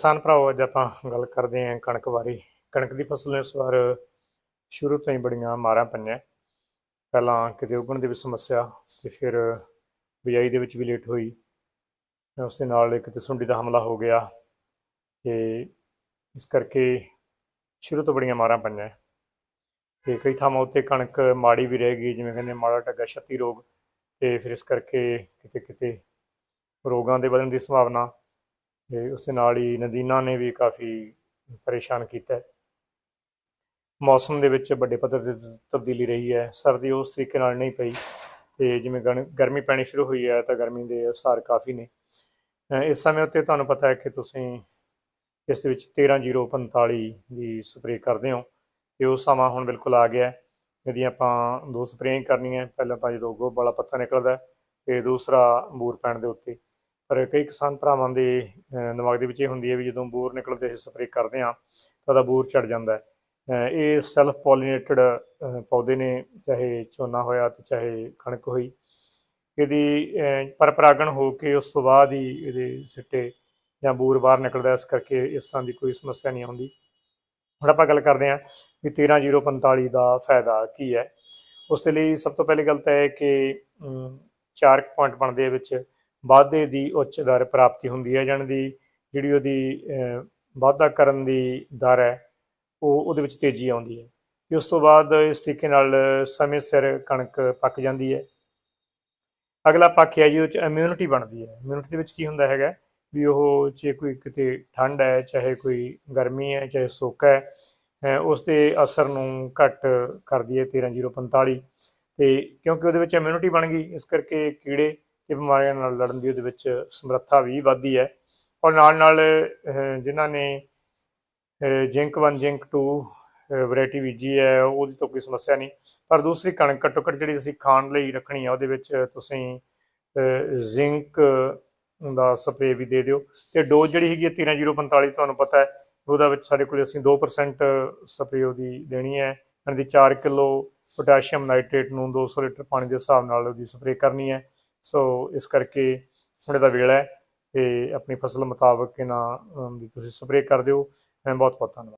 ਕਿਸਾਨ ਭਰਾਓ, ਅੱਜ ਆਪਾਂ ਗੱਲ ਕਰਦੇ ਹਾਂ ਕਣਕ ਬਾਰੇ। ਕਣਕ ਦੀ ਫਸਲ ਇਸ ਵਾਰ ਸ਼ੁਰੂ ਤੋਂ ਹੀ ਬੜੀਆਂ ਮਾਰਾਂ ਪਈਆਂ। ਪਹਿਲਾਂ ਕਿਤੇ ਉਗਣ ਦੀ ਵੀ ਸਮੱਸਿਆ ਤੇ ਫਿਰ ਬਿਜਾਈ ਦੇ ਵਿੱਚ ਵੀ ਲੇਟ ਹੋਈ। ਉਸ ਦੇ ਨਾਲ ਇੱਕ ਤੇ ਸੁੰਡੀ ਦਾ ਹਮਲਾ ਹੋ ਗਿਆ ਤੇ ਇਸ ਕਰਕੇ ਸ਼ੁਰੂ ਤੋਂ ਬੜੀਆਂ ਮਾਰਾਂ ਪਈਆਂ। ਤੇ ਕਈ ਥਾਵਾਂ ਉੱਤੇ ਕਣਕ ਮਾੜੀ ਵੀ ਰਹਿ ਗਈ, ਜਿਵੇਂ ਕਹਿੰਦੇ ਮਾੜਾ ਟੱਗਾ ਛੱਤੀ ਰੋਗ ਤੇ ਫਿਰ ਇਸ ਕਰਕੇ ਕਿਤੇ ਕਿਤੇ ਰੋਗਾਂ ਦੇ ਵਧਣ ਦੀ ਸੰਭਾਵਨਾ ਤੇ ਉਸ ਦੇ ਨਾਲ ਹੀ ਨਦੀਨਾਂ ਨੇ ਵੀ ਕਾਫੀ ਪਰੇਸ਼ਾਨ ਕੀਤਾ ਹੈ। ਮੌਸਮ ਦੇ ਵਿੱਚ ਵੱਡੇ ਪੱਧਰ ਤੇ ਤ- ਤਬਦੀਲੀ ਰਹੀ ਹੈ। ਸਰਦੀ ਉਸ ਤਰੀਕੇ ਨਾਲ ਨਹੀਂ ਪਈ ਤੇ ਜਿਵੇਂ ਗਣ- ਗਰਮੀ ਪੈਣੀ ਸ਼ੁਰੂ ਹੋਈ ਹੈ ਤਾਂ ਗਰਮੀ ਦੇ ਅਸਰ ਕਾਫੀ ਨੇ। ਇਸ ਸਮੇਂ ਉੱਤੇ ਤੁਹਾਨੂੰ ਪਤਾ ਹੈ ਕਿ ਤੁਸੀਂ ਇਸ ਦੇ ਵਿੱਚ 13045 ਦੀ ਸਪਰੇਅ ਕਰਦੇ ਹੋ ਤੇ ਉਹ ਸਮਾਂ ਹੁਣ ਬਿਲਕੁਲ ਆ ਗਿਆ ਇਹਦੀ ਆਪਾਂ ਦੋ ਸਪਰੇਅ ਕਰਨੀਆਂ। ਪਹਿਲਾਂ ਤਾਂ ਜਦੋਂ ਗੋਬ ਵਾਲਾ ਪੱਤਾ ਨਿਕਲਦਾ ਹੈ, ਤੇ ਦੂਸਰਾ ਬੂਰ ਪੈਣ ਦੇ ਉੱਤੇ ਪਰ ਕਈ ਕਿਸਾਨ ਭਰਾਵਾਂ ਦੇ ਦਿਮਾਗ ਦੇ ਵਿੱਚ ਇਹ ਹੁੰਦੀ ਹੈ ਵੀ ਜਦੋਂ ਬੂਰ ਨਿਕਲਦੇ ਅਸੀਂ ਸਪਰੇਅ ਕਰਦੇ ਹਾਂ ਤਾਂ ਉਹਦਾ ਬੂਰ ਚੜ ਜਾਂਦਾ ਹੈ। ਇਹ ਸੈਲਫ ਪੋਲੀਨੇਟਡ ਪੌਦੇ ਨੇ ਚਾਹੇ ਝੋਨਾ ਹੋਇਆ ਤੇ ਚਾਹੇ ਕਣਕ ਹੋਈ। ਇਹਦੀ ਅਹ ਪਰਪਰਾਗਣ ਹੋ ਕੇ ਉਸ ਤੋਂ ਬਾਅਦ ਹੀ ਇਹਦੇ ਸਿੱਟੇ ਜਾਂ ਬੂਰ ਬਾਹਰ ਨਿਕਲਦਾ ਇਸ ਕਰਕੇ ਇਸ ਤਰ੍ਹਾਂ ਦੀ ਕੋਈ ਸਮੱਸਿਆ ਨਹੀਂ ਆਉਂਦੀ। ਹੁਣ ਆਪਾਂ ਗੱਲ ਕਰਦੇ ਹਾਂ ਵੀ 13045 ਦਾ ਫਾਇਦਾ ਕੀ ਹੈ। ਉਸ ਦੇ ਲਈ ਸਭ ਤੋਂ ਪਹਿਲੀ ਗੱਲ ਤਾਂ ਇਹ ਹੈ ਕਿ ਅਮ, ਚਾਰ ਪੁਆਇੰਟ ਬਣਦੇ ਵਿੱਚ। ਵਾਧੇ ਦੀ ਉੱਚ ਦਰ ਪ੍ਰਾਪਤੀ ਹੁੰਦੀ ਹੈ ਜਾਣ ਦੀ ਜਿਹੜੀ ਉਹਦੀ ਵਾਧਾ ਕਰਨ ਦੀ ਦਰ ਹੈ, ਉਹ ਉਹਦੇ ਵਿੱਚ ਤੇਜ਼ੀ ਆਉਂਦੀ ਹੈ। ਤੇ ਉਸ ਤੋਂ ਬਾਅਦ ਇਸ ਤਰੀਕੇ ਨਾਲ ਸਮੇਂ ਸਿਰ ਕਣਕ ਪੱਕ ਜਾਂਦੀ ਹੈ। ਅਗਲਾ ਪੱਖ ਹੈ ਜੀ ਉਹ ਚ ਇਮਿਊਨਿਟੀ ਬਣਦੀ ਹੈ। ਇਮਿਊਨਿਟੀ ਦੇ ਵਿੱਚ ਕੀ ਹੁੰਦਾ ਹੈਗਾ, ਵੀ ਉਹ ਜੇ ਕੋਈ ਕਿਤੇ ਠੰਡ ਹੈ, ਚਾਹੇ ਕੋਈ ਗਰਮੀ ਹੈ, ਚਾਹੇ ਸੋਕਾ ਹੈ ਉਸ ਦੇ ਅਸਰ ਨੂੰ ਘੱਟ ਕਰਦੀ ਹੈ 13045 ਤੇ ਕਿਉਂਕਿ ਉਹਦੇ ਵਿੱਚ ਇਮਿਊਨਿਟੀ ਬਣ ਗਈ, ਇਸ ਕਰਕੇ ਕੀੜੇ ਇਹ ਬਿਮਾਰੀਆਂ ਨਾਲ ਲੜਨ ਦੀ ਉਹਦੇ ਵਿੱਚ ਸਮਰੱਥਾ ਵੀ ਵੱਧਦੀ ਹੈ। ਔਰ ਨਾਲ ਨਾਲ ਜਿਨ੍ਹਾਂ ਨੇ ਜਿੰਕ 1 ਜਿੰਕ 2 ਵੈਰਾਈਟੀ ਬੀਜੀ ਹੈ, ਉਹਦੀ ਤਾਂ ਕੋਈ ਸਮੱਸਿਆ ਨਹੀਂ। ਪਰ ਦੂਸਰੀ ਕਣਕ ਘੱਟੋ ਘੱਟ ਜਿਹੜੀ ਅਸੀਂ ਖਾਣ ਲਈ ਰੱਖਣੀ ਆ, ਉਹਦੇ ਵਿੱਚ ਤੁਸੀਂ ਜ਼ਿੰਕ ਦਾ ਸਪਰੇਅ ਵੀ ਦੇ ਦਿਓ। ਤੇ ਡੋਜ਼ ਜਿਹੜੀ ਹੈਗੀ ਹੈ 13045 ਤੁਹਾਨੂੰ ਪਤਾ ਹੈ, ਉਹਦਾ ਵਿੱਚ ਸਾਡੇ ਕੋਲ ਅਸੀਂ 2% ਸਪਰੇਅ ਉਹਦੀ ਦੇਣੀ ਹੈ। ਯਾਨੀ ਦੀ 4 ਕਿਲੋ ਪੋਟਾਸ਼ੀਅਮ ਨਾਈਟ੍ਰੇਟ ਨੂੰ 200 ਲੀਟਰ ਪਾਣੀ ਦੇ ਹਿਸਾਬ ਨਾਲ ਉਹਦੀ ਸਪਰੇਅ ਕਰਨੀ ਹੈ। ਸੋ ਇਸ ਕਰਕੇ ਹੁਣ ਇਹਦਾ ਵੇਲਾ ਹੈ ਤੇ ਆਪਣੀ ਫਸਲ ਮੁਤਾਬਕ ਇਹਨਾਂ ਦੀ ਤੁਸੀਂ ਸਪਰੇਅ ਕਰ ਦਿਓ। ਮੈਂ ਬਹੁਤ ਬਹੁਤ ਧੰਨਵਾਦ।